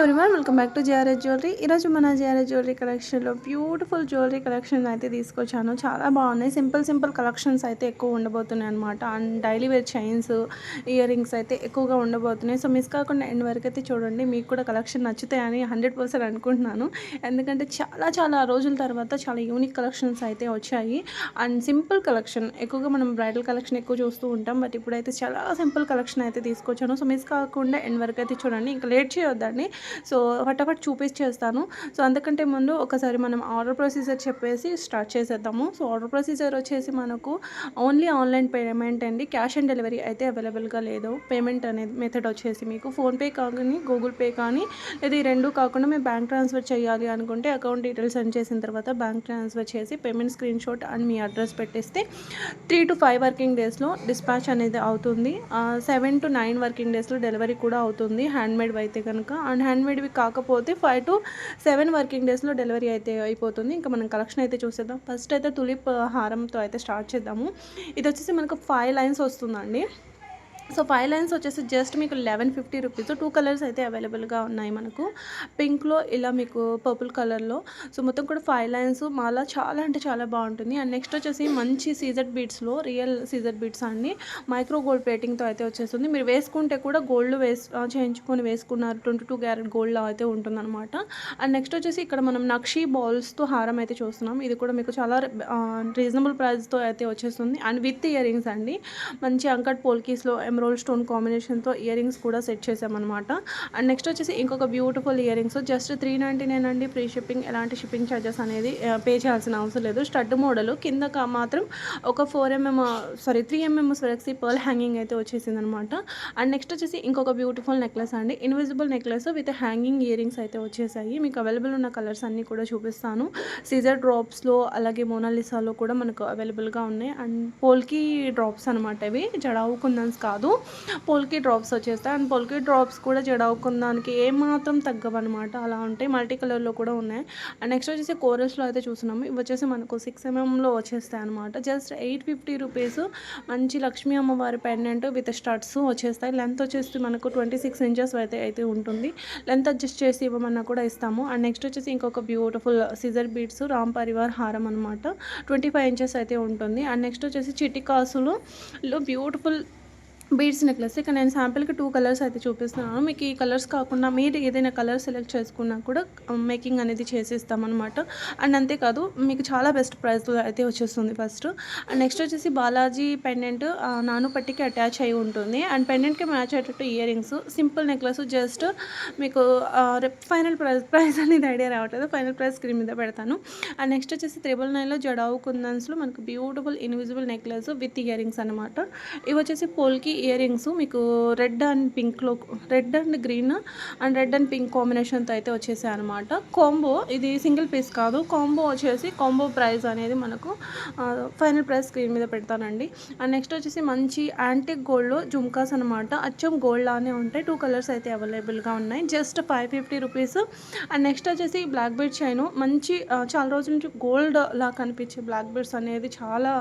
Everyone welcome back to GRS jewellery ఈరోజు మన GRS jewellery కలెక్షన్లో బ్యూటిఫుల్ జ్యువెలరీ కలెక్షన్ అయితే తీసుకొచ్చాను. చాలా బాగున్నాయి. సింపుల్ సింపుల్ కలెక్షన్స్ అయితే ఎక్కువ ఉండబోతున్నాయి అనమాట and daily wear chains ear rings అయితే ఎక్కువగా ఉండబోతున్నాయి. సో మిస్ కాకుండా ఎండ్ వరకు అయితే చూడండి. మీకు కూడా కలెక్షన్ నచ్చుతాయని హండ్రెడ్ పర్సెంట్ అనుకుంటున్నాను. ఎందుకంటే చాలా చాలా రోజుల తర్వాత చాలా యూనిక్ కలెక్షన్స్ అయితే వచ్చాయి. అండ్ సింపుల్ కలెక్షన్ ఎక్కువగా మనం బ్రైడల్ కలెక్షన్ ఎక్కువ చూస్తూ ఉంటాం. బట్ ఇప్పుడైతే చాలా సింపుల్ కలెక్షన్ అయితే తీసుకొచ్చాను. సో మిస్ కాకుండా ఎండ్ వరకు అయితే చూడండి. ఇంకా లేట్ చేయొద్దండి. సో ఫటాఫట్ చూపించేస్తాను సో అందుకంటే ముందు ఒకసారి మనం ఆర్డర్ ప్రొసీజర్ చెప్పేసి స్టార్ట్ చేసేద్దాము. సో ఆర్డర్ ప్రొసీజర్ వచ్చేసి మనకు ఓన్లీ ఆన్లైన్ పేమెంట్ అండి. క్యాష్ ఆన్ డెలివరీ అయితే అవైలబుల్గా లేదు. పేమెంట్ అనేది మెథడ్ వచ్చేసి మీకు ఫోన్పే కానీ గూగుల్ పే కానీ లేదా ఈ రెండు కాకుండా మేము బ్యాంక్ ట్రాన్స్ఫర్ చేయాలి అనుకుంటే అకౌంట్ డీటెయిల్స్ సెండ్ చేసిన తర్వాత బ్యాంక్ ట్రాన్స్ఫర్ చేసి పేమెంట్ స్క్రీన్ షాట్ అండ్ మీ అడ్రస్ పెట్టేస్తే త్రీ టు ఫైవ్ వర్కింగ్ డేస్లో డిస్పాచ్ అనేది అవుతుంది. సెవెన్ టు నైన్ వర్కింగ్ డేస్లో డెలివరీ కూడా అవుతుంది. హ్యాండ్మేడ్ అయితే కనుక. అండ్ హ్యాండ్ హ్యాండ్మేడ్వి కాకపోతే ఫైవ్ టు సెవెన్ వర్కింగ్ డేస్లో డెలివరీ అయితే అయిపోతుంది. ఇంకా మనం కలెక్షన్ అయితే చూసేద్దాం. ఫస్ట్ అయితే తులిప్ హారంతో అయితే స్టార్ట్ చేద్దాము. ఇది వచ్చేసి మనకు ఫైవ్ లైన్స్ వస్తుందండి. సో ఫైవ్ లైన్స్ వచ్చేసి జస్ట్ మీకు eleven fifty rupees. Two colours అయితే అవైలబుల్గా ఉన్నాయి మనకు. పింక్లో ఇలా మీకు పర్పుల్ కలర్లో. సో మొత్తం కూడా ఫైవ్ లైన్స్. మాలా చాలా అంటే చాలా బాగుంటుంది. అండ్ నెక్స్ట్ వచ్చేసి మంచి సీజర్ బీట్స్లో రియల్ సీజర్ బీట్స్ అండి మైక్రో గోల్డ్ ప్లేటింగ్తో అయితే వచ్చేస్తుంది. మీరు వేసుకుంటే కూడా గోల్డ్ వేస్ చేయించుకొని వేసుకున్నారు. ట్వంటీ టూ క్యారెట్ గోల్డ్లో అయితే ఉంటుందన్నమాట. అండ్ నెక్స్ట్ వచ్చేసి ఇక్కడ మనం నక్షి బాల్స్తో హారం అయితే చూస్తున్నాం. ఇది కూడా మీకు చాలా రీజనబుల్ ప్రైస్తో అయితే వచ్చేస్తుంది. అండ్ విత్ ఇయర్ రింగ్స్ అండి. మంచి అంకట్ పోల్కీస్లో ఎమరోల్ స్టోన్ కాంబినేషన్తో ఇయర్ రింగ్స్ కూడా సెట్ చేసామన్నమాట. అండ్ నెక్స్ట్ వచ్చేసి ఇంకొక beautiful ear rings just three ninety nine అండి. ఫ్రీ షిప్పింగ్ ఎలాంటి షిప్పింగ్ ఛార్జెస్ అనేది uh, పే చేయాల్సిన అవసరం లేదు. స్టడ్ మోడల్ కింద మాత్రం ఒక four mm sorry three mm Swarovski pearl hanging అయితే వచ్చేసింది అనమాట అండ్ నెక్స్ట్ వచ్చేసి ఇంకొక బ్యూటిఫుల్ నెక్లెస్ అండి. Invisible necklace with hanging ear rings అయితే వచ్చేసాయి. మీకు అవైలబుల్ ఉన్న కలర్స్ అన్నీ కూడా చూపిస్తాను. సీజర్ డ్రాప్స్లో అలాగే మోనాలిసాలో కూడా మనకు అవైలబుల్గా ఉన్నాయి. అండ్ పోల్కి డ్రాప్స్ అనమాట ఇవి. జడావు కుందన్స్ కాదు. పోల్కి డ్రాప్స్ వచ్చేస్తాయి. అండ్ పోల్కి డ్రాప్స్ కూడా జడావు దానికి ఏమాత్రం తగ్గవన్నమాట. అలా ఉంటాయి మల్టీ కలర్లో కూడా ఉన్నాయి. అండ్ నెక్స్ట్ వచ్చేసి కోరస్లో అయితే చూస్తున్నాము. ఇవి వచ్చేసి మనకు సిక్స్ ఎంఎంలో వచ్చేస్తాయి అనమాట జస్ట్ ఎయిట్ ఫిఫ్టీ రూపీస్ మంచి లక్ష్మీ అమ్మవారి పెండెంట్ విత్ స్టడ్స్ వచ్చేస్తాయి. లెంత్ వచ్చేసి మనకు ట్వంటీ సిక్స్ ఇంచెస్ అయితే అయితే ఉంటుంది. లెంత్ అడ్జస్ట్ చేసి ఇవ్వమన్నా కూడా ఇస్తాము. అండ్ నెక్స్ట్ వచ్చేసి ఇంకొక beautiful seizer beads Ram Parivar హారం అనమాట ట్వంటీ ఫైవ్ ఇంచెస్ అయితే ఉంటుంది. అండ్ నెక్స్ట్ వచ్చేసి చిట్టి కాసులు బ్యూటిఫుల్ బీడ్స్ నెక్లెస్. ఇక్కడ నేను శాంపిల్కి టూ కలర్స్ అయితే చూపిస్తున్నాను. మీకు ఈ కలర్స్ కాకుండా మీరు ఏదైనా కలర్ సెలెక్ట్ చేసుకున్నా కూడా మేకింగ్ అనేది చేసిస్తామన్నమాట. అండ్ అంతేకాదు మీకు చాలా బెస్ట్ ప్రైస్లో అయితే వచ్చేస్తుంది ఫస్ట్. అండ్ నెక్స్ట్ వచ్చేసి బాలాజీ పెండెంట్ నాను పట్టికి అటాచ్ అయి ఉంటుంది. అండ్ పెండెంట్కి మ్యాచ్ అయ్యేటట్టు ear rings. Simple necklace just మీకు ఫైనల్ ప్రైస్ ప్రైస్ అనేది ఐడియా రావట్లేదు. ఫైనల్ ప్రైస్ స్క్రీన్ మీద పెడతాను. అండ్ నెక్స్ట్ వచ్చేసి త్రిబుల్ నైన్లో జడావు కుందన్స్లో మనకు beautiful invisible necklace with ear rings అనమాట ఇవి వచ్చేసి పోల్కి ఇయర్ రింగ్స్ మీకు red and పింక్లో red and green and red and pink కాంబినేషన్తో అయితే వచ్చేసాయి అనమాట కాంబో ఇది సింగిల్ పీస్ కాదు. కాంబో వచ్చేసి కాంబో ప్రైస్ అనేది మనకు ఫైనల్ ప్రైస్ స్క్రీన్ మీద పెడతానండి. అండ్ నెక్స్ట్ వచ్చేసి మంచి యాంటిక్ గోల్డ్లో జుమ్కాస్ అనమాట అచ్చం గోల్డ్ లానే ఉంటాయి. టూ కలర్స్ అయితే అవైలబుల్గా ఉన్నాయి. Just five fifty rupees and next వచ్చేసి బ్లాక్ బెడ్ చైన్ మంచి చాలా రోజుల నుంచి గోల్డ్ లా కనిపించే బ్లాక్ బెడ్స్ అనేది చాలా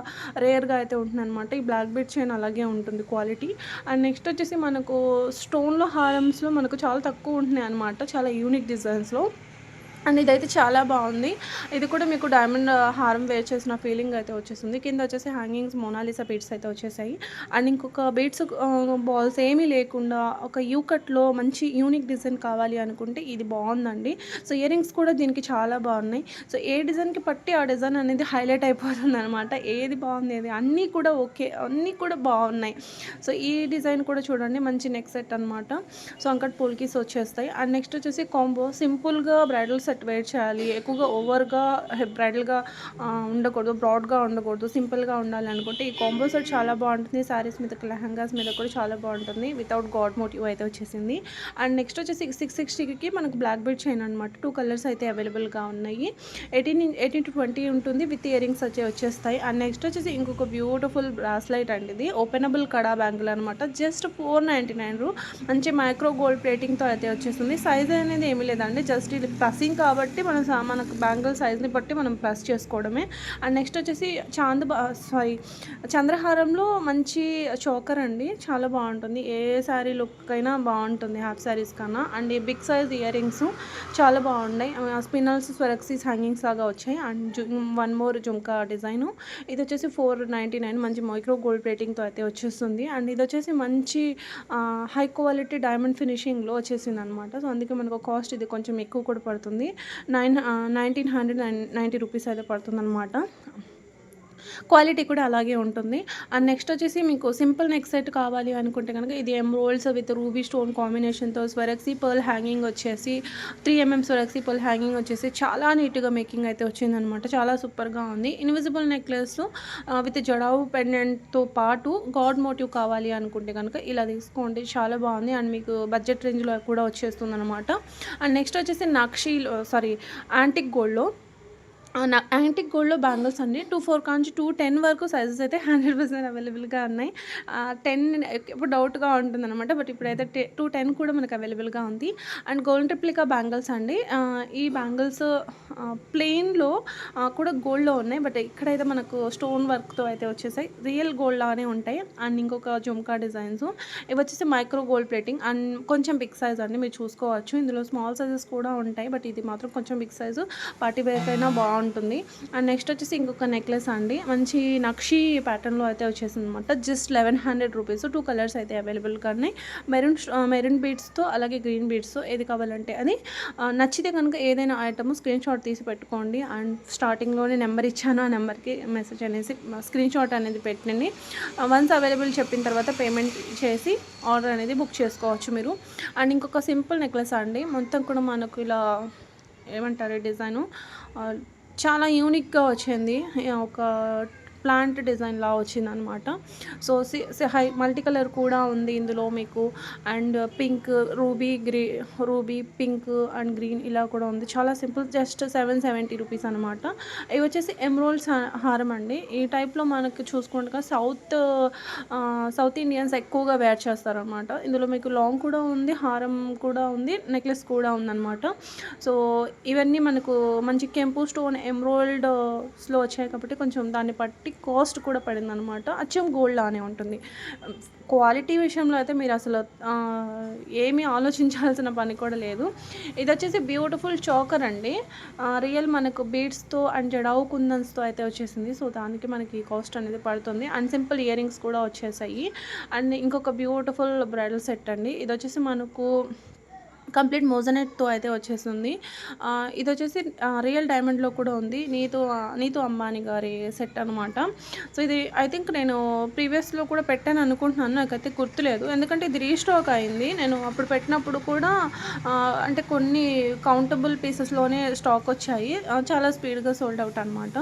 రేర్గా అయితే ఉంటుంది అనమాట ఈ బ్లాక్ బెడ్ చైన్ అలాగే ఉంటుంది క్వాలిటీ అండ్ నెక్స్ట్ వచ్చేసి మనకు స్టోన్లో హారమ్స్లో మనకు చాలా తక్కువ ఉంటున్నాయి అనమాట చాలా యూనిక్ డిజైన్స్లో అండ్ ఇదైతే చాలా బాగుంది. ఇది కూడా మీకు డైమండ్ uh, హారం వేర్ చేసిన ఫీలింగ్ అయితే వచ్చేసింది కింద వచ్చేసి హ్యాంగింగ్స్ మోనాలిసా బీడ్స్ అయితే వచ్చేసాయి. అండ్ ఇంకొక బీడ్స్ బాల్స్ uh, ఏమీ లేకుండా ఒక యూ కట్లో మంచి యూనిక్ డిజైన్ కావాలి అనుకుంటే ఇది బాగుందండి. సో ఇయర్ రింగ్స్ కూడా దీనికి చాలా బాగున్నాయి. సో ఏ డిజైన్కి పట్టి ఆ డిజైన్ అనేది హైలైట్ అయిపోతుంది అనమాట ఏది బాగుంది ఏది అన్నీ కూడా ఓకే అన్నీ కూడా బాగున్నాయి. సో ఈ డిజైన్ కూడా చూడండి మంచి నెక్ సెట్ అనమాట సో అంకట్ పోల్కీస్ వచ్చేస్తాయి. అండ్ నెక్స్ట్ వచ్చేసి కాంబో సింపుల్గా బ్రైడల్స్ సెట్ వేర్ చేయాలి ఎక్కువగా ఓవర్గా బ్రైడల్గా ఉండకూడదు బ్రాడ్గా ఉండకూడదు సింపుల్గా ఉండాలి అనుకుంటే ఈ కాంబో సెట్ చాలా బాగుంటుంది. శారీస్ మీద లెహంగాస్ మీద కూడా చాలా బాగుంటుంది. వితౌట్ గాడ్ మోటివ్ అయితే వచ్చేసింది. అండ్ నెక్స్ట్ వచ్చేసి సిక్స్ సిక్స్టీకి మనకు బ్లాక్ బెడ్ చైన్ అనమాట టూ కలర్స్ అయితే అవైలబుల్గా ఉన్నాయి. ఎయిటీన్ ఎయిటీన్ టు ట్వంటీ ఉంటుంది. విత్ ఇయర్ రింగ్స్ వచ్చి వచ్చేస్తాయి. అండ్ నెక్స్ట్ వచ్చేసి ఇంకొక బ్యూటిఫుల్ బ్రాస్లైట్ అండి ఇది. ఓపెనబుల్ కడా బ్యాంగిల్ అనమాట జస్ట్ ఫోర్ నైంటీ నైన్ మంచి మైక్రో గోల్డ్ ప్లేటింగ్తో అయితే వచ్చేస్తుంది సైజ్ అనేది ఏమీ లేదండి. జస్ట్ ఇది ప్లసింగ్ కాబట్టి మనం సా- మనకు బ్యాంగిల్ సైజ్ని బట్టి మనం ప్లస్ చేసుకోవడమే. అండ్ నెక్స్ట్ వచ్చేసి చాంద్ సారీ చంద్రహారంలో మంచి చోకర్ అండి. చాలా బాగుంటుంది. ఏ శారీ లుక్ అయినా బాగుంటుంది హాఫ్ శారీస్ కన్నా. అండ్ ఈ బిగ్ సైజ్ ఇయర్ రింగ్స్ చాలా బాగున్నాయి. స్పినల్స్ స్వెరక్సీస్ హ్యాంగింగ్స్ లాగా వచ్చాయి. And one more jhumka design ఇది వచ్చేసి ఫోర్ నైంటీ నైన్ మంచి మైక్రో గోల్డ్ ప్లేటింగ్తో అయితే వచ్చేస్తుంది. అండ్ ఇది వచ్చేసి మంచి హై క్వాలిటీ డైమండ్ ఫినిషింగ్లో వచ్చేసింది అనమాట సో అందుకే మనకు కాస్ట్ ఇది కొంచెం ఎక్కువ కూడా పడుతుంది. Nine nineteen hundred nine ninety rupees అయితే పడుతుందన్నమాట. క్వాలిటీ కూడా అలాగే ఉంటుంది. అండ్ నెక్స్ట్ వచ్చేసి మీకు సింపుల్ నెక్ సెట్ కావాలి అనుకుంటే కనుక ఇది ఎంరోల్స్ విత్ రూబీ స్టోన్ కాంబినేషన్తో స్వరక్సీ పర్ల్ హ్యాంగింగ్ వచ్చేసి three MM Swarovski pearl hanging వచ్చేసి చాలా నీట్గా మేకింగ్ అయితే వచ్చిందనమాట. చాలా సూపర్గా ఉంది. ఇన్విజిబుల్ నెక్లెస్ విత్ జడావు పెండెంట్తో పాటు గాడ్ మోటివ్ కావాలి అనుకుంటే కనుక ఇలా తీసుకోండి. చాలా బాగుంది. అండ్ మీకు బడ్జెట్ రేంజ్లో కూడా వచ్చేస్తుంది అనమాట అండ్ నెక్స్ట్ వచ్చేసి నక్షీలో సారీ యాంటిక్ గోల్డ్లో నా యాంటిక్ గోల్డ్లో బ్యాంగిల్స్ అండి. టూ ఫోర్ కాంచి టూ టెన్ వరకు సైజెస్ అయితే హండ్రెడ్ పర్సెంట్ అవైలబుల్గా ఉన్నాయి. టెన్ ఇప్పుడు డౌట్గా ఉంటుంది అనమాట బట్ ఇప్పుడైతే టె టూ టెన్ కూడా మనకు అవైలబుల్గా ఉంది. అండ్ గోల్డ్ ట్రిప్లికా బ్యాంగిల్స్ అండి. ఈ బ్యాంగిల్స్ ప్లెయిన్లో కూడా గోల్డ్లో ఉన్నాయి. బట్ ఇక్కడైతే మనకు స్టోన్ వర్క్తో అయితే వచ్చేసాయి. రియల్ గోల్డ్ లానే ఉంటాయి. అండ్ ఇంకొక జుమ్కా డిజైన్స్. ఇవి వచ్చేసి మైక్రో గోల్డ్ ప్లేటింగ్. అండ్ కొంచెం బిగ్ సైజ్ అండి. మీరు చూసుకోవచ్చు. ఇందులో స్మాల్ సైజెస్ కూడా ఉంటాయి. బట్ ఇది మాత్రం కొంచెం బిగ్ సైజు. పార్టీ వేర్కి అయినా బాగుంటుంది. అండ్ నెక్స్ట్ వచ్చేసి ఇంకొక నెక్లెస్ అండి. మంచి నక్షి ప్యాటర్న్లో అయితే వచ్చేసింది అనమాట just eleven hundred rupees two colours అయితే అవైలబుల్గా ఉన్నాయి మెరూన్ మెరూన్ బీడ్స్తో అలాగే గ్రీన్ బీడ్స్తో ఏది కావాలంటే అది. నచ్చితే కనుక ఏదైనా ఐటమ్ స్క్రీన్ షాట్ తీసి పెట్టుకోండి. అండ్ స్టార్టింగ్లోనే నెంబర్ ఇచ్చాను. ఆ నెంబర్కి మెసేజ్ అనేసి స్క్రీన్ షాట్ అనేది పెట్టండి. వన్స్ అవైలబుల్ చెప్పిన తర్వాత పేమెంట్ చేసి ఆర్డర్ అనేది బుక్ చేసుకోవచ్చు మీరు. అండ్ ఇంకొక సింపుల్ నెక్లెస్ అండి. మొత్తం కూడా మనకు ఇలా ఏమంటారు డిజైను చాలా యూనిక్గా వచ్చింది. ఒక ప్లాంట్ డిజైన్ వచ్చిందనమాట. వచ్చింది అనమాట సో సి హై మల్టీ కలర్ కూడా ఉంది ఇందులో మీకు. And pink ruby green ruby pink and green ఇలా కూడా ఉంది. చాలా simple just seven seventy rupees అనమాట. ఇవి వచ్చేసి ఎమ్రోల్స్ హారం అండి. ఈ టైప్లో మనకు చూసుకుంటే సౌత్ సౌత్ ఇండియన్స్ ఎక్కువగా వేర్ చేస్తారనమాట. ఇందులో మీకు లాంగ్ కూడా ఉంది హారం కూడా ఉంది నెక్లెస్ కూడా ఉందన్నమాట సో ఇవన్నీ మనకు మంచి కెంపు స్టోన్ ఎమ్రోల్డ్స్లో వచ్చాయి కాబట్టి కొంచెం దాన్ని బట్టి కాస్ట్ కూడా పడింది అనమాట అచ్చం గోల్డ్ లానే ఉంటుంది. క్వాలిటీ విషయంలో అయితే మీరు అసలు ఏమీ ఆలోచించాల్సిన పని కూడా లేదు. ఇది వచ్చేసి బ్యూటిఫుల్ చోకర్ అండి. రియల్ మనకు బీడ్స్తో అండ్ జడావు కుందన్స్తో అయితే వచ్చేసింది. సో దానికి మనకి కాస్ట్ అనేది పడుతుంది. అండ్ సింపుల్ ఇయర్ రింగ్స్ కూడా వచ్చేసాయి. అండ్ ఇంకొక బ్యూటిఫుల్ బ్రైడల్ సెట్ అండి. ఇది వచ్చేసి మనకు కంప్లీట్ మోజనెట్తో అయితే వచ్చేసింది. ఇది వచ్చేసి రియల్ డైమండ్లో కూడా ఉంది. నీతో నీతో అంబానీ గారి సెట్ అనమాట సో ఇది ఐ థింక్ నేను ప్రీవియస్లో కూడా పెట్టాను అనుకుంటున్నాను. నాకైతే గుర్తులేదు. ఎందుకంటే ఇది రీస్టాక్ అయింది. నేను అప్పుడు పెట్టినప్పుడు కూడా అంటే కొన్ని కౌంటబుల్ పీసెస్లోనే స్టాక్ వచ్చాయి. చాలా స్పీడ్గా సోల్డ్ అవుట్ అనమాట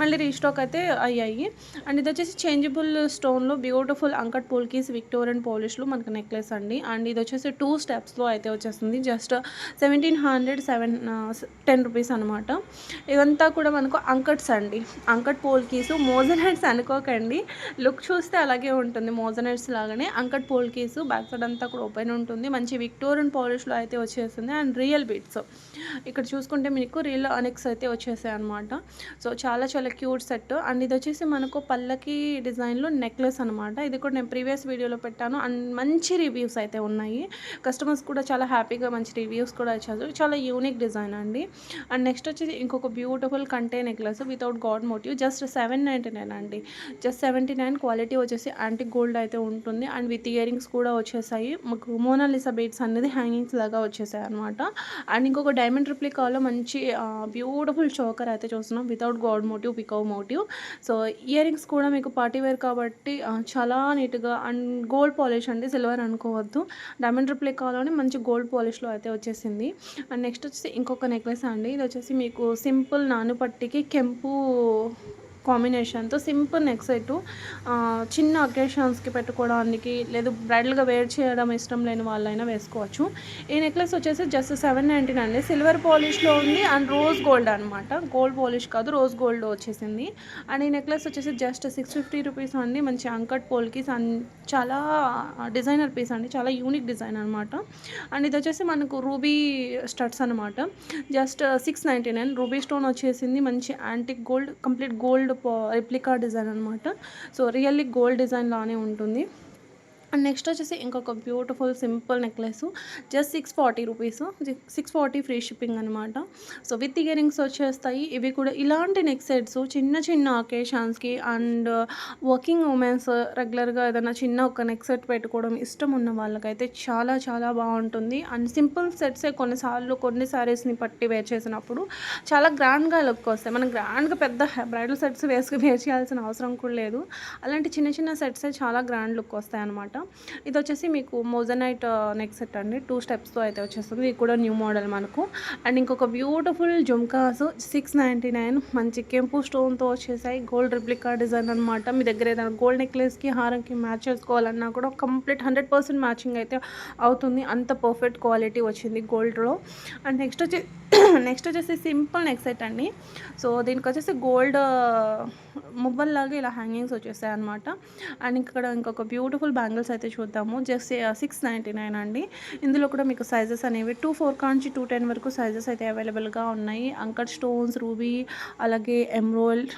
మళ్ళీ రీస్టాక్ అయితే అయ్యాయి. అండ్ ఇది వచ్చేసి చేంజబుల్ స్టోన్లో బ్యూటిఫుల్ అంకట్ పోల్కీస్ విక్టోరియన్ పోలిష్లు మనకు నెక్లెస్ అండి. అండ్ ఇది వచ్చేసి టూ స్టెప్స్లో అయితే వచ్చేస్తుంది just seventeen hundred seven ten rupees అనమాట ఇదంతా కూడా మనకు అంకట్స్ అండి. అంకట్ పోల్కీస్ మోజనైట్స్ అనుకోకండి. లుక్ చూస్తే అలాగే ఉంటుంది. మోజనైట్స్ లాగానే అంకట్ పోల్కీస్ బ్యాక్ సైడ్ అంతా కూడా ఓపెన్ ఉంటుంది. మంచి విక్టోరియన్ పాలిష్లో అయితే వచ్చేస్తుంది అండ్ రియల్ బీట్స్ ఇక్కడ చూసుకుంటే మీకు రియల్ అనెక్స్ అయితే వచ్చేసాయి అనమాట సో చాలా చాలా క్యూట్ సెట్ అండ్ ఇది వచ్చేసి మనకు పల్లకి డిజైన్లో నెక్లెస్ అనమాట ఇది కూడా నేను ప్రీవియస్ వీడియోలో పెట్టాను. అండ్ మంచి రివ్యూస్ అయితే ఉన్నాయి. కస్టమర్స్ కూడా చాలా హ్యాపీగా మంచి రివ్యూస్ కూడా ఇచ్చారు. చాలా యూనిక్ డిజైన్ అండి. అండ్ నెక్స్ట్ వచ్చేసి ఇంకొక బ్యూటిఫుల్ కంటే necklace without god motive just seven ninety nine అండి. జస్ట్ సెవెంటీ నైన్ క్వాలిటీ వచ్చేసి యాంటిక్ గోల్డ్ అయితే ఉంటుంది. అండ్ విత్ ఇయర్ రింగ్స్ కూడా వచ్చేసాయి. మాకు మోనాలిసా బీట్స్ అనేది హ్యాంగింగ్స్ లాగా వచ్చేసాయి అనమాట అండ్ ఇంకొక డైమండ్ రిప్లికాలో మంచి బ్యూటిఫుల్ చోకర్ అయితే చూస్తున్నాం. Without god motive peacock motive so ear rings కూడా మీకు పార్టీ వేర్ కాబట్టి చాలా నీట్గా అండ్ గోల్డ్ పాలిష్ అండి. సిల్వర్ అనుకోవద్దు. డైమండ్ రిప్లికాలోనే మంచి గోల్డ్ పాలిష్లో అయితే వచ్చేసింది. అండ్ నెక్స్ట్ వచ్చేసి ఇంకొక నెక్లెస్ అండి. ఇది వచ్చేసి మీకు సింపుల్ నానుపట్టికి కెంపు కాంబినేషన్తో సింపుల్ నెక్ సెట్ చిన్న అకేషన్స్కి పెట్టుకోవడానికి లేదు బ్రైడల్గా వేర్ చేయడం ఇష్టం లేని వాళ్ళైనా వేసుకోవచ్చు. ఈ నెక్లెస్ వచ్చేసి జస్ట్ సెవెన్ నైంటీన్ అండి సిల్వర్ పాలిష్లో ఉంది అండ్ రోజ్ గోల్డ్ అనమాట గోల్డ్ పాలిష్ కాదు రోజ్ గోల్డ్ వచ్చేసింది. అండ్ ఈ నెక్లెస్ వచ్చేసి జస్ట్ సిక్స్ ఫిఫ్టీ రూపీస్ అండి. మంచి అంకట్ పోల్కి చాలా డిజైనర్ పీస్ అండి. చాలా యూనిక్ డిజైన్ అనమాట అండ్ ఇది వచ్చేసి మనకు రూబీ స్టడ్స్ అనమాట just six ninety nine. Ruby stone వచ్చేసింది. మంచి antique gold complete gold replica design అనమాట సో రియల్లీ గోల్డ్ డిజైన్ లానే ఉంటుంది. అండ్ నెక్స్ట్ వచ్చేసి ఇంకొక beautiful simple necklace just six forty rupees six forty free shipping అనమాట so with earrings వచ్చేస్తాయి. ఇవి కూడా ఇలాంటి నెక్ సెట్స్ చిన్న చిన్న అకేషన్స్కి అండ్ వర్కింగ్ ఉమెన్స్ రెగ్యులర్గా ఏదైనా చిన్న ఒక నెక్ సెట్ పెట్టుకోవడం ఇష్టం ఉన్న వాళ్ళకైతే చాలా చాలా బాగుంటుంది. అండ్ సింపుల్ సెట్సే కొన్నిసార్లు కొన్ని శారీస్ని పట్టి వేర్ చేసినప్పుడు చాలా గ్రాండ్గా లుక్ వస్తాయి. మనం గ్రాండ్గా పెద్ద బ్రైడల్ సెట్స్ వేసుకు వేర్ చేయాల్సిన అవసరం కూడా లేదు. అలాంటి చిన్న చిన్న సెట్సే చాలా గ్రాండ్ లుక్ వస్తాయి అనమాట ఇది వచ్చేసి మీకు మోజనైట్ నెక్ సెట్ అండి. టూ స్టెప్స్తో అయితే వచ్చేస్తుంది. ఇది కూడా న్యూ మోడల్ మనకు. అండ్ ఇంకొక beautiful jhumkas six ninety nine మంచి కెంపు స్టోన్తో వచ్చేసాయి. గోల్డ్ రిప్లికా డిజైన్ అనమాట. మీ దగ్గర ఏదైనా గోల్డ్ నెక్లెస్కి హారంకి మ్యాచ్ చేసుకోవాలన్నా కూడా కంప్లీట్ హండ్రెడ్ పర్సెంట్ మ్యాచింగ్ అయితే అవుతుంది. అంత పర్ఫెక్ట్ క్వాలిటీ వచ్చింది గోల్డ్లో అండ్ నెక్స్ట్ వచ్చి నెక్స్ట్ వచ్చేసి సింపుల్ నెక్ సెట్ అండి. సో దీనికి వచ్చేసి గోల్డ్ మువ్వల్లాగా ఇలా హ్యాంగింగ్స్ వచ్చేసాయి అనమాట అండ్ ఇక్కడ ఇంకొక బ్యూటిఫుల్ బ్యాంగిల్స్ అయితే చూద్దాము. జస్ట్ సిక్స్ నైంటీ నైన్ అండి. ఇందులో కూడా మీకు సైజెస్ అనేవి టూ ఫోర్ కాంచి టూ టెన్ వరకు సైజెస్ అయితే అవైలబుల్గా ఉన్నాయి. అంకర్ స్టోన్స్ రూబీ అలాగే ఎమ్రోల్డ్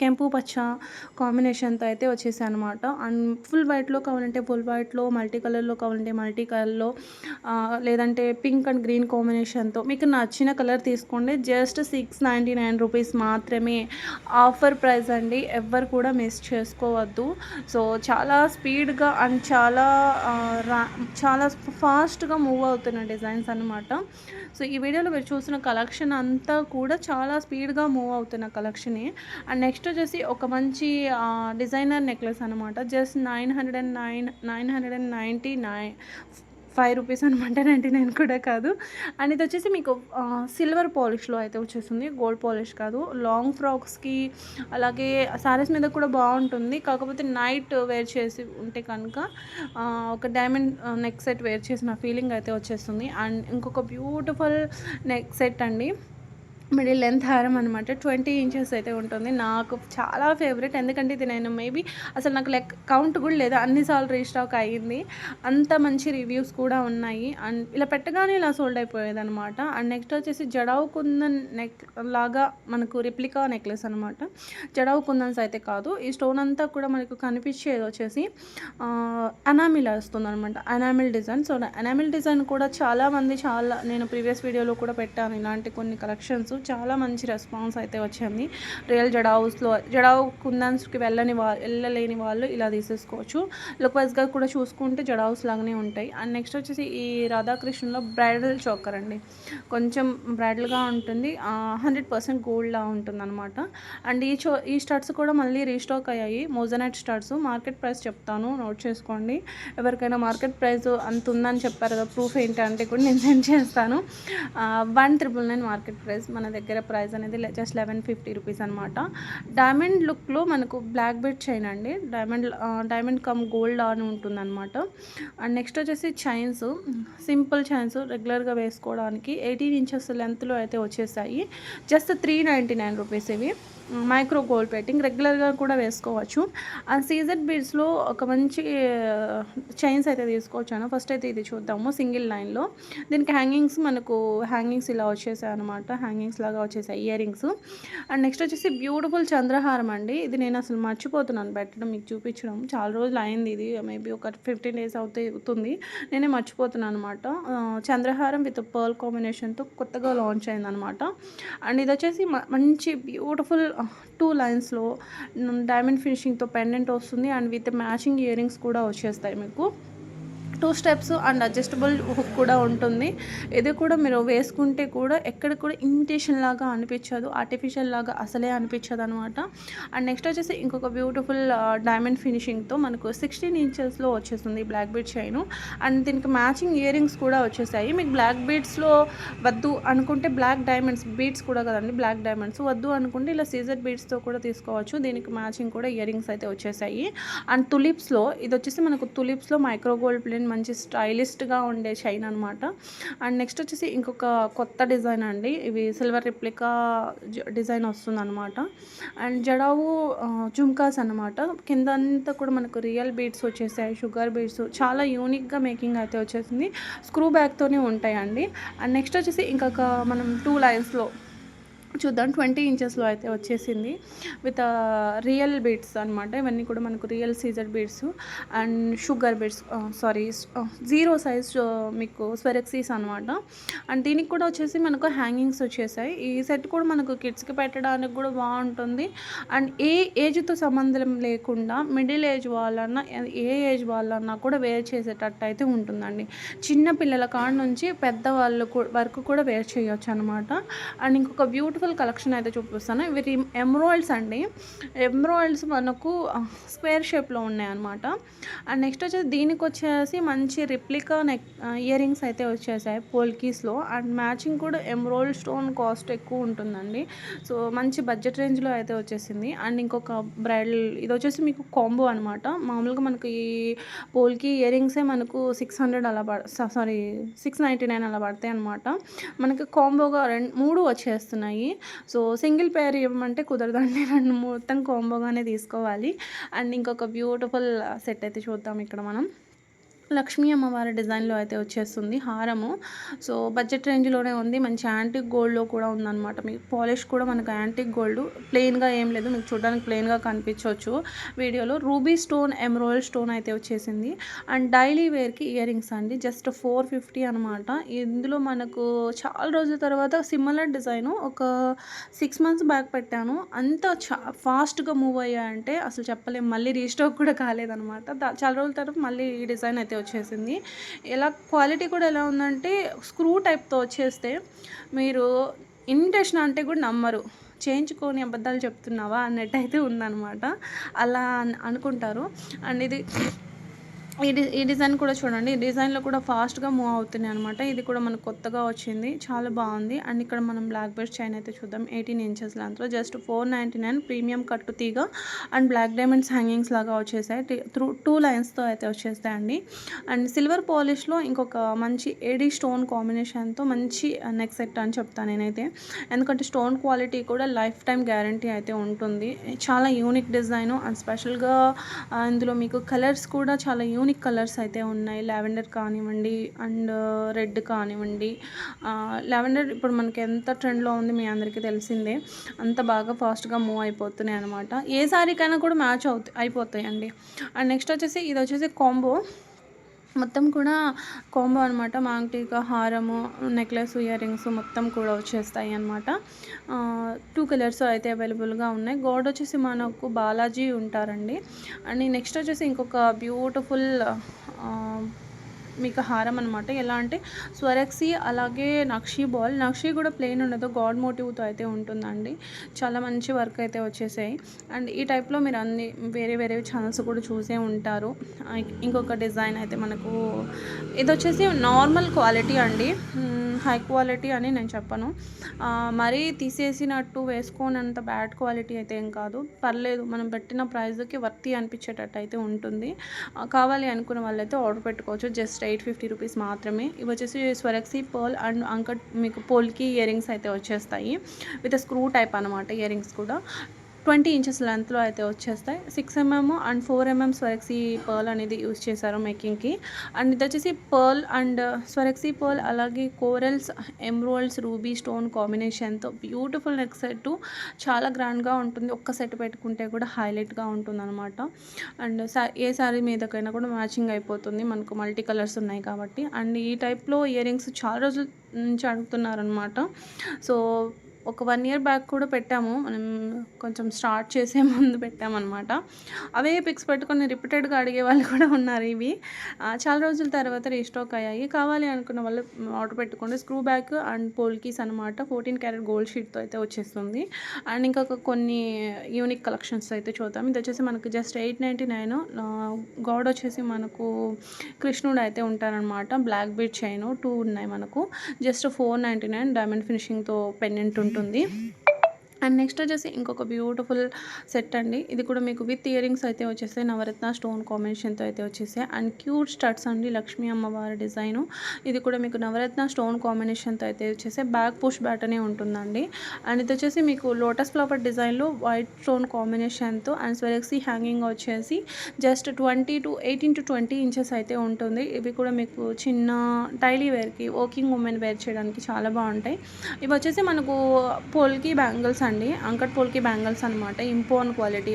కెంపు పచ్చ కాంబినేషన్తో అయితే వచ్చేసాయి అనమాట అండ్ ఫుల్ వైట్లో కావాలంటే ఫుల్ వైట్లో మల్టీ కలర్లో కావాలంటే మల్టీ కలర్లో లేదంటే పింక్ అండ్ గ్రీన్ కాంబినేషన్తో మీకు నచ్చిన కలర్ తీసుకోండి. Just six ninety nine rupees మాత్రమే ఆఫర్ ప్రైస్ అండి. ఎవ్వరు కూడా మిస్ చేసుకోవద్దు. సో చాలా స్పీడ్గా అండ్ చాలా చాలా ఫాస్ట్గా మూవ్ అవుతున్న డిజైన్స్ అనమాట సో ఈ వీడియోలో మీరు చూసిన కలెక్షన్ అంతా కూడా చాలా స్పీడ్గా మూవ్ అవుతున్న కలెక్షనే అండ్ నెక్స్ట్ వచ్చేసి ఒక మంచి డిజైనర్ నెక్లెస్ అనమాట just nine hundred and nine nine hundred and ninety nine five rupees అనమాట నైంటీ నైన్ కూడా కాదు. అండ్ ఇది వచ్చేసి మీకు సిల్వర్ పాలిష్లో అయితే వచ్చేస్తుంది గోల్డ్ పాలిష్ కాదు. లాంగ్ ఫ్రాక్స్కి అలాగే సారీస్ మీద కూడా బాగుంటుంది. కాకపోతే నైట్ వేర్ చేసి ఉంటే కనుక ఒక డైమండ్ నెక్ సెట్ వేర్ చేసిన ఫీలింగ్ అయితే వచ్చేస్తుంది. అండ్ ఇంకొక బ్యూటిఫుల్ నెక్ సెట్ అండి. మిడిల్ లెంత్ హారం అనమాట ట్వంటీ ఇంచెస్ అయితే ఉంటుంది. నాకు చాలా ఫేవరెట్. ఎందుకంటే ఇది నేను మేబీ అసలు నాకు లెక్ కౌంట్ కూడా లేదు. అన్నిసార్లు రీస్టాక్ అయ్యింది. అంత మంచి రివ్యూస్ కూడా ఉన్నాయి. అండ్ ఇలా పెట్టగానే ఇలా సోల్డ్ అయిపోయేది అనమాట అండ్ నెక్స్ట్ వచ్చేసి జడావు కుందన్ నెక్ లాగా మనకు రిప్లికా నెక్లెస్ అనమాట జడావు కుందన్స్ అయితే కాదు. ఈ స్టోన్ అంతా కూడా మనకు కనిపించేది వచ్చేసి అనామిల్ వస్తుంది అనమాట enamel design. So enamel design కూడా చాలామంది చాలా నేను ప్రీవియస్ వీడియోలో కూడా పెట్టాను. ఇలాంటి కొన్ని కలెక్షన్స్. చాలా మంచి రెస్పాన్స్ అయితే వచ్చింది. రియల్ జడావుస్లో జడావు కుందన్స్కి వెళ్ళని వా వెళ్ళలేని వాళ్ళు ఇలా తీసేసుకోవచ్చు. లుక్ వైజ్గా కూడా చూసుకుంటే జడావుస్ లాగానే ఉంటాయి. అండ్ నెక్స్ట్ వచ్చేసి ఈ రాధాకృష్ణలో బ్రైడల్ చోకర్ అండి. కొంచెం బ్రైడల్గా ఉంటుంది. హండ్రెడ్ పర్సెంట్ గోల్డ్లా ఉంటుంది అనమాట అండ్ ఈ చో ఈ స్టార్ట్స్ కూడా మళ్ళీ రీస్టాక్ అయ్యాయి. Moissanite starts. మార్కెట్ ప్రైస్ చెప్తాను. నోట్ చేసుకోండి. ఎవరికైనా మార్కెట్ ప్రైస్ అంత ఉందని చెప్పారు కదా ప్రూఫ్ ఏంటి అంటే కూడా నేను సెండ్ చేస్తాను. One triple nine market price మన దగ్గర ప్రైస్ అనేది జస్ట్ లెవెన్ ఫిఫ్టీ రూపీస్ అనమాట డైమండ్ లుక్లో మనకు బ్లాక్ బెడ్ చైన్ అండి. డైమండ్ డైమండ్ కమ్ గోల్డ్ అని ఉంటుందన్నమాట. అండ్ నెక్స్ట్ వచ్చేసి చైన్స్ సింపుల్ చైన్స్ రెగ్యులర్గా వేసుకోవడానికి ఎయిటీన్ ఇంచెస్ లెంత్లో అయితే వచ్చేసాయి. Just three ninety nine rupees ఇవి. మైక్రో గోల్డ్ పెట్టింగ్ రెగ్యులర్గా కూడా వేసుకోవచ్చు. ఆ సీజెడ్ బీడ్స్లో ఒక మంచి చైన్స్ అయితే తీసుకోవచ్చాను ఫస్ట్ అయితే ఇది చూద్దాము సింగిల్ లైన్లో. దీనికి హ్యాంగింగ్స్ మనకు హ్యాంగింగ్స్ ఇలా వచ్చేసాయి అనమాట హ్యాంగింగ్స్ లాగా వచ్చేసాయి ఇయర్ రింగ్స్. అండ్ నెక్స్ట్ వచ్చేసి బ్యూటిఫుల్ చంద్రహారం అండి. ఇది నేను అసలు మర్చిపోతున్నాను పెట్టడం మీకు చూపించడం. చాలా రోజులు అయింది ఇది. మేబీ ఒక ఫిఫ్టీన్ డేస్ అవుతే అవుతుంది. నేనే మర్చిపోతున్నాను అనమాట చంద్రహారం విత్ పర్ల్ కాంబినేషన్తో కొత్తగా లాంచ్ అయిందనమాట అండ్ ఇది వచ్చేసి మంచి బ్యూటిఫుల్ టూ లైన్స్లో డైమండ్ ఫినిషింగ్తో పెండెంట్ వస్తుంది. And with matching ear rings కూడా వచ్చేస్తాయి మీకు. Two steps and adjustable hook కూడా ఉంటుంది. ఇది కూడా మీరు వేసుకుంటే కూడా ఎక్కడ కూడా ఇమిటేషన్ లాగా అనిపించదు. ఆర్టిఫిషియల్ లాగా అసలే అనిపించదు అనమాట అండ్ నెక్స్ట్ వచ్చేసి ఇంకొక బ్యూటిఫుల్ డైమండ్ ఫినిషింగ్తో మనకు సిక్స్టీన్ ఇంచెస్లో వచ్చేస్తుంది బ్లాక్ బీడ్ చైన్ అండ్ దీనికి మ్యాచింగ్ ఇయర్ రింగ్స్ కూడా వచ్చేసాయి. మీకు బ్లాక్ బీడ్స్లో వద్దు అనుకుంటే బ్లాక్ డైమండ్స్ బీడ్స్ కూడా కదండి బ్లాక్ డైమండ్స్ వద్దు అనుకుంటే ఇలా సీజర్ బీడ్స్తో కూడా తీసుకోవచ్చు. దీనికి మ్యాచింగ్ కూడా ఇయర్ రింగ్స్ అయితే వచ్చేసాయి. అండ్ తులిప్స్లో ఇది వచ్చేసి మనకు తులిప్స్లో మైక్రో గోల్డ్ ప్లేన్ మంచి స్టైలిష్గా ఉండే చైన్ అనమాట అండ్ నెక్స్ట్ వచ్చేసి ఇంకొక కొత్త డిజైన్ అండి. ఇవి సిల్వర్ రిప్లికా డిజైన్ వస్తుంది అనమాట అండ్ జడావు జుమ్కాస్ అనమాట కింద అంతా కూడా మనకు రియల్ బీడ్స్ వచ్చేసాయి షుగర్ బీడ్స్ చాలా యూనిక్గా మేకింగ్ అయితే వచ్చేసింది. స్క్రూ బ్యాగ్తోనే ఉంటాయండి. అండ్ నెక్స్ట్ వచ్చేసి ఇంకొక మనం టూ లైన్స్లో చూద్దాం. ట్వంటీ ఇంచెస్లో అయితే వచ్చేసింది. విత్ రియల్ బీడ్స్ అనమాట ఇవన్నీ కూడా మనకు real Caesar beads and sugar beads sorry zero size మీకు స్వెరెక్సీస్ అనమాట అండ్ దీనికి కూడా వచ్చేసి మనకు హ్యాంగింగ్స్ వచ్చేసాయి. ఈ సెట్ కూడా మనకు కిడ్స్కి పెట్టడానికి కూడా బాగుంటుంది. అండ్ ఏ ఏజ్తో సంబంధం లేకుండా మిడిల్ ఏజ్ వాళ్ళన్నా ఏ ఏజ్ వాళ్ళన్నా కూడా వేర్ చేసేటట్టు అయితే ఉంటుందండి. చిన్న పిల్లల కాడ నుంచి పెద్దవాళ్ళు వరకు కూడా వేర్ చేయొచ్చు అనమాట అండ్ ఇంకొక బ్యూటిఫుల్ బ్యూటిఫుల్ కలెక్షన్ అయితే చూపిస్తాను. ఇవి ఎమ్రాయిల్స్ అండి. ఎమ్రాయిల్స్ మనకు స్క్వేర్ షేప్లో ఉన్నాయి అనమాట అండ్ నెక్స్ట్ వచ్చేసి దీనికి వచ్చేసి మంచి రిప్లికా నెక్ ఇయర్ రింగ్స్ అయితే వచ్చేసాయి పోల్కీస్లో. అండ్ మ్యాచింగ్ కూడా ఎమ్రోల్ స్టోన్ కాస్ట్ ఎక్కువ ఉంటుందండి. సో మంచి బడ్జెట్ రేంజ్లో అయితే వచ్చేసింది. అండ్ ఇంకొక బ్రైడల్ ఇది వచ్చేసి మీకు కాంబో అనమాట మామూలుగా మనకు ఈ పోల్కి ఇయర్ రింగ్సే మనకు సిక్స్ హండ్రెడ్ అలా పడ సారీ సిక్స్ నైంటీ నైన్ అలా పడతాయి అనమాట మనకి కాంబోగా రెండు మూడు వచ్చేస్తున్నాయి. సో సింగిల్ పేర్ ఇవ్వమంటే కుదరదండి. రెండు మొత్తం కాంబోగానే తీసుకోవాలి. అండ్ ఇంకొక బ్యూటిఫుల్ సెట్ అయితే చూద్దాం ఇక్కడ మనం. లక్ష్మీ అమ్మవారి డిజైన్లో అయితే వచ్చేస్తుంది హారము. సో బడ్జెట్ రేంజ్లోనే ఉంది. మంచి యాంటిక్ గోల్డ్లో కూడా ఉందన్నమాట. మీకు పాలిష్ కూడా మనకు యాంటిక్ గోల్డ్ ప్లెయిన్గా ఏం లేదు. మీకు చూడడానికి ప్లెయిన్గా కనిపించవచ్చు వీడియోలో రూబీ స్టోన్ ఎమ్రోయల్ స్టోన్ అయితే వచ్చేసింది. అండ్ డైలీ వేర్కి ఇయర్ రింగ్స్ అండి. జస్ట్ ఫోర్ ఫిఫ్టీ అనమాట ఇందులో మనకు చాలా రోజుల తర్వాత సిమిలర్ డిజైన్ ఒక సిక్స్ మంత్స్ బ్యాక్ పెట్టాను. అంత చా ఫాస్ట్గా మూవ్ అయ్యాయంటే అసలు చెప్పలేము మళ్ళీ రీస్టాక్ కూడా కాలేదనమాట చాలా రోజుల తర్వాత మళ్ళీ ఈ డిజైన్ అయితే వచ్చేసింది. ఎలా క్వాలిటీ కూడా ఎలా ఉందంటే స్క్రూ టైప్తో వచ్చేస్తే మీరు ఇన్విటేషన్ అంటే కూడా నమ్మరు. చేయించుకొని అబద్ధాలు చెప్తున్నావా అన్నట్టు అయితే ఉందన్నమాట. అలా అనుకుంటారు. అండ్ ఇది ఈ డి ఈ డిజైన్ కూడా చూడండి. ఈ డిజైన్లో కూడా ఫాస్ట్గా మూవ్ అవుతున్నాయి అనమాట ఇది కూడా మనకు కొత్తగా వచ్చింది. చాలా బాగుంది. అండ్ ఇక్కడ మనం బ్లాక్ బెస్ట్ చైన్ అయితే చూద్దాం. ఎయిటీన్ ఇంచెస్ లెంత్లో. Just four ninety nine premium కట్టు తీగ అండ్ బ్లాక్ డైమండ్స్ హ్యాంగింగ్స్ లాగా వచ్చేసాయి. త్రూ టూ లైన్స్తో అయితే వచ్చేస్తాయండి. అండ్ సిల్వర్ పాలిష్లో ఇంకొక మంచి ఏడీ స్టోన్ కాంబినేషన్తో మంచి నెక్ సెట్ అని చెప్తాను నేనైతే. ఎందుకంటే స్టోన్ క్వాలిటీ కూడా లైఫ్ టైం గ్యారంటీ అయితే ఉంటుంది. చాలా యూనిక్ డిజైను. అండ్ స్పెషల్గా ఇందులో మీకు కలర్స్ కూడా చాలా యూనిక్ యూనిక్ కలర్స్ అయితే ఉన్నాయి. లావెండర్ కానివ్వండి అండ్ రెడ్ కానివ్వండి. లావెండర్ ఇప్పుడు మనకి ఎంత ట్రెండ్లో ఉంది మీ అందరికీ తెలిసిందే. అంత బాగా ఫాస్ట్గా మూవ్ అయిపోతున్నాయి అనమాట ఏ శారీకైనా కూడా మ్యాచ్ అవుతాయి అయిపోతాయండి. అండ్ నెక్స్ట్ వచ్చేసి ఇది వచ్చేసి కాంబో. మొత్తం కూడా కాంబో అనమాట మాంగ్టీక హారము నెక్లెస్ ఇయర్ రింగ్స్ మొత్తం కూడా వచ్చేస్తాయి అనమాట టూ కలర్స్ అయితే అవైలబుల్గా ఉన్నాయి. గోడ వచ్చేసి మనకు బాలాజీ ఉంటారండి. అండ్ నెక్స్ట్ వచ్చేసి ఇంకొక బ్యూటిఫుల్ మీకు హారం అనమాట ఎలా అంటే స్వరక్సి అలాగే నక్షి బాల్. నక్షి కూడా ప్లెయిన్ ఉండదు. గాడ్ మోటివ్తో అయితే ఉంటుందండి. చాలా మంచి వర్క్ అయితే వచ్చేసాయి. అండ్ ఈ టైప్లో మీరు అన్ని వేరే వేరే ఛానల్స్ కూడా చూసే ఉంటారు. ఇంకొక డిజైన్ అయితే మనకు ఇది వచ్చేసి నార్మల్ క్వాలిటీ అండి. హై క్వాలిటీ అని నేను చెప్పను. మరీ తీసేసినట్టు వేసుకోనంత బ్యాడ్ క్వాలిటీ అయితే ఏం కాదు. పర్లేదు మనం పెట్టిన ప్రైస్కి వర్తి అనిపించేటట్టు అయితే ఉంటుంది. కావాలి అనుకున్న వాళ్ళైతే ఆర్డర్ పెట్టుకోవచ్చు. జస్ట్ ఎయిట్ ఫిఫ్టీ రూపీస్ మాత్రమే. ఇవి వచ్చేసి స్వరక్సీ పర్ల్ అండ్ అంకట్ మీకు పోల్కి ఇయర్ రింగ్స్ అయితే వచ్చేస్తాయి. విత్ స్క్రూ టైప్ అనమాట ఇయర్ రింగ్స్ కూడా. ట్వంటీ ఇంచెస్ లెంత్లో అయితే వచ్చేస్తాయి. Six MM and four MM Swarovski pearl అనేది యూజ్ చేశారు మేకింగ్కి. అండ్ ఇది వచ్చేసి పర్ల్ అండ్ స్వరక్సీ పర్ల్ అలాగే కోరల్స్ ఎమ్రోల్స్ రూబీ స్టోన్ కాంబినేషన్తో బ్యూటిఫుల్ నెక్ సెట్ చాలా గ్రాండ్గా ఉంటుంది. ఒక్క సెట్ పెట్టుకుంటే కూడా హైలైట్గా ఉంటుంది అనమాట అండ్ ఏ శారీ మీదకైనా కూడా మ్యాచింగ్ అయిపోతుంది. మనకు మల్టీ కలర్స్ ఉన్నాయి కాబట్టి. అండ్ ఈ టైప్లో ఇయర్ రింగ్స్ చాలా రోజుల నుంచి అడుగుతున్నారనమాట సో ఒక వన్ ఇయర్ బ్యాక్ కూడా పెట్టాము. మనం కొంచెం స్టార్ట్ చేసే ముందు పెట్టామన్నమాట. అవే పిక్స్ పెట్టుకొని రిపీటెడ్గా అడిగే వాళ్ళు కూడా ఉన్నారు ఇవి. చాలా రోజుల తర్వాత రీస్టాక్ అయ్యాయి. కావాలి అనుకున్న వాళ్ళు ఆర్డర్ పెట్టుకోండి. స్క్రూ బ్యాక్ అండ్ పోల్కీస్ అనమాట ఫోర్టీన్ క్యారెట్ గోల్డ్ షీట్తో అయితే వచ్చేస్తుంది. అండ్ ఇంకా కొన్ని యూనిక్ కలెక్షన్స్ అయితే చూద్దాం. ఇది వచ్చేసి మనకు just eight ninety nine. God వచ్చేసి మనకు కృష్ణుడు అయితే ఉంటారనమాట బ్లాక్ బీట్ చైన్. టూ ఉన్నాయి మనకు. Just four ninety nine. Diamond ఫినిషింగ్తో pendant ఉంటుంది ఉంటుంది. అండ్ నెక్స్ట్ వచ్చేసి ఇంకొక బ్యూటిఫుల్ సెట్ అండి. ఇది కూడా మీకు విత్ ఇయరింగ్స్ అయితే వచ్చేసాయి నవరత్న స్టోన్ కాంబినేషన్తో అయితే వచ్చేసాయి అండ్ క్యూట్ స్టడ్స్ అండి. లక్ష్మీ అమ్మవారి డిజైను ఇది కూడా మీకు నవరత్న స్టోన్ కాంబినేషన్తో అయితే వచ్చేసి బ్యాక్ పుష్ బ్యాటనే ఉంటుందండి. అండ్ ఇది వచ్చేసి మీకు లోటస్ ఫ్లవర్ డిజైన్లో వైట్ స్టోన్ కాంబినేషన్తో అండ్ స్వెలెక్సీ హ్యాంగింగ్ వచ్చేసి just twenty to eighteen to twenty inches అయితే ఉంటుంది. ఇవి కూడా మీకు చిన్న డైలీ వేర్కి వర్కింగ్ ఉమెన్ వేర్ చేయడానికి చాలా బాగుంటాయి. ఇవి వచ్చేసి మనకు పోల్కి బ్యాంగిల్స్ అండి. అంకట్ పోల్కి బ్యాంగిల్స్ అనమాట ఇంపోన్ క్వాలిటీ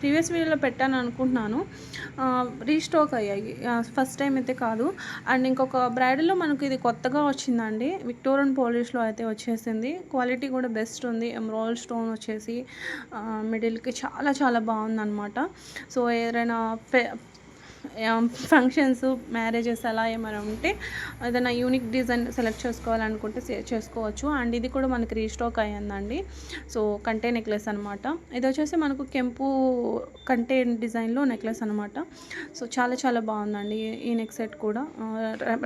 ప్రీవియస్ వీడియోలో పెట్టాను అనుకుంటున్నాను. రీస్టాక్ అయ్యాయి. ఫస్ట్ టైం అయితే కాదు. అండ్ ఇంకొక బ్రైడల్లో మనకు ఇది కొత్తగా వచ్చిందండి. విక్టోరియన్ పోలిష్లో అయితే వచ్చేసింది. క్వాలిటీ కూడా బెస్ట్ ఉంది. ఎమ్రాయిల్ స్టోన్ వచ్చేసి మిడిల్కి చాలా చాలా బాగుందన్నమాట. సో ఏదైనా ఫంక్షన్స్ మ్యారేజెస్ అలా ఏమైనా ఉంటే ఏదైనా యూనిక్ డిజైన్ సెలెక్ట్ చేసుకోవాలనుకుంటే చేసుకోవచ్చు. అండ్ ఇది కూడా మనకి రీస్టాక్ అయ్యిందండి. సో కంటే నెక్లెస్ అనమాట ఇది వచ్చేసి మనకు కెంపు కంటే డిజైన్లో నెక్లెస్ అనమాట సో చాలా చాలా బాగుందండి ఈ- ఈ నెక్ సెట్ కూడా.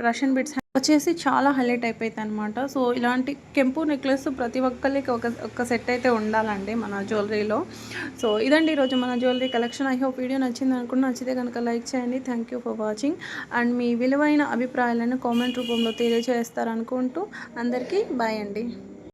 రష్యన్ బిట్స్ వచ్చేసి చాలా హైలైట్ అయిపోయింది అనమాట సో ఇలాంటి కెంపు నెక్లెస్ ప్రతి ఒక్కరికి ఒక ఒక సెట్ అయితే ఉండాలండి మన జ్యువెలరీలో. సో ఇదండి ఈరోజు మన jewellery collection. I hope video నచ్చింది అనుకుంటే నచ్చితే కనుక లైక్ చేయండి. Thank you for watching and మీ విలువైన అభిప్రాయాలను కామెంట్ రూపంలో తెలియజేస్తారనుకుంటూ అందరికీ బాయ్ అండి.